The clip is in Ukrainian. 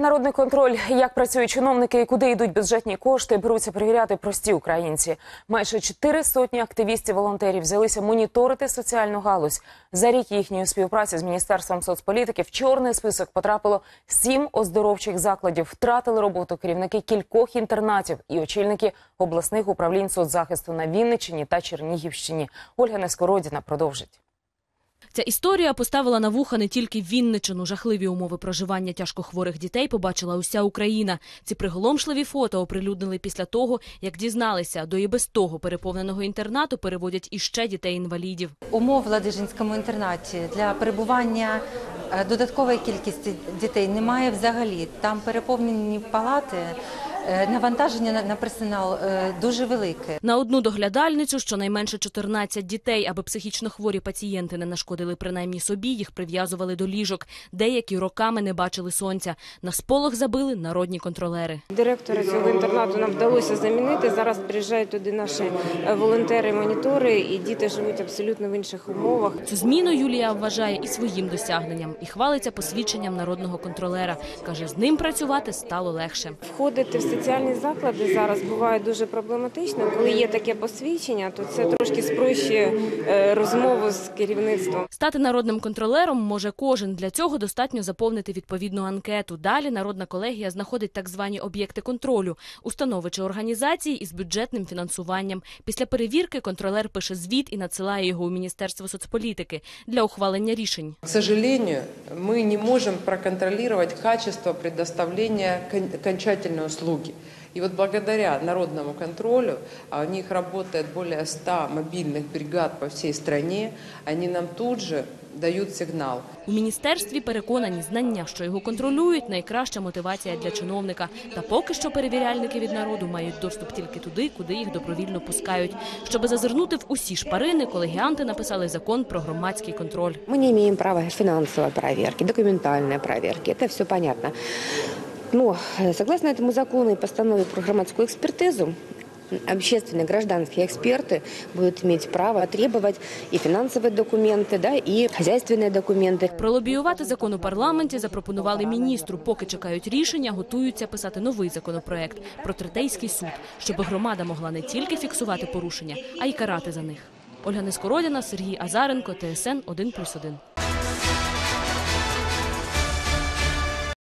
Народний контроль, як працюють чиновники і куди йдуть бюджетні кошти, беруться перевіряти прості українці. Майже чотири сотні активістів-волонтерів взялися моніторити соціальну галузь. За рік їхньої співпраці з міністерством соцполітики в чорний список потрапило сім оздоровчих закладів. Втратили роботу керівники кількох інтернатів і очільники обласних управлінь соцзахисту на Вінниччині та Чернігівщині. Ольга Нескородіна продовжить. Ця історія поставила на вуха не тільки Вінничину. Жахливі умови проживання тяжкохворих дітей побачила уся Україна. Ці приголомшливі фото оприлюднили після того, як дізналися, до і без того переповненого інтернату переводять іще дітей-інвалідів. Умов в Ладижинському інтернаті для перебування е, додаткової кількості дітей немає взагалі. Там переповнені палати, навантаження на- на персонал е, дуже велике. На одну доглядальницю щонайменше 14 дітей, аби психічно хворі пацієнти не нашкодили принаймні собі, їх прив'язували до ліжок. Деякі роками не бачили сонця. На сполох забили народні контролери. Директора цього інтернату нам вдалося замінити. Зараз приїжджають туди наші е, волонтери, монітори, і діти живуть абсолютно в інших умовах. Цю зміну Юлія вважає і своїм досягненням, і хвалиться посвідченням народного контролера. Каже, з ним працювати стало легше. Входити в соціальні заклади зараз буває дуже проблематично. Коли є таке посвідчення, то це трошки спрощує е, розмову з керівництвом. Стати народним контролером може кожен. Для цього достатньо заповнити відповідну анкету. Далі народна колегія знаходить так звані об'єкти контролю, установи чи організації із бюджетним фінансуванням. Після перевірки контролер пише звіт і надсилає його у Міністерство соцполітики для ухвалення рішень. К сожалению, мы не можем проконтролировать качество предоставления кон- окончательной услуги. И вот благодаря народному контролю, а у них работает более 100 мобильных бригад по всей стране, они нам тут же дают сигнал. У міністерстві переконані знання, що його контролюють, найкраща мотивація для чиновника. Та поки що перевіряльники від народу мають доступ тільки туди, куди їх добровільно пускають. Щоби зазирнути в усі шпарини, колегіанти написали закон про громадський контроль. Мы не имеем права финансовой проверки, документальной проверки. Это все понятно. Но э, согласно этому закону и постанове про громадскую экспертизу, общественные гражданские эксперты будут иметь право требовать и финансовые документы, да, и хозяйственные документы. Пролобіювати закон у парламенті запропонували міністру. Поки чекають рішення, готуються писати новий законопроект про третейський суд, щоб громада могла не тільки фіксувати порушення, а й карати за них. Ольга Нескородіна, Сергій Азаренко, ТСН 1+,1.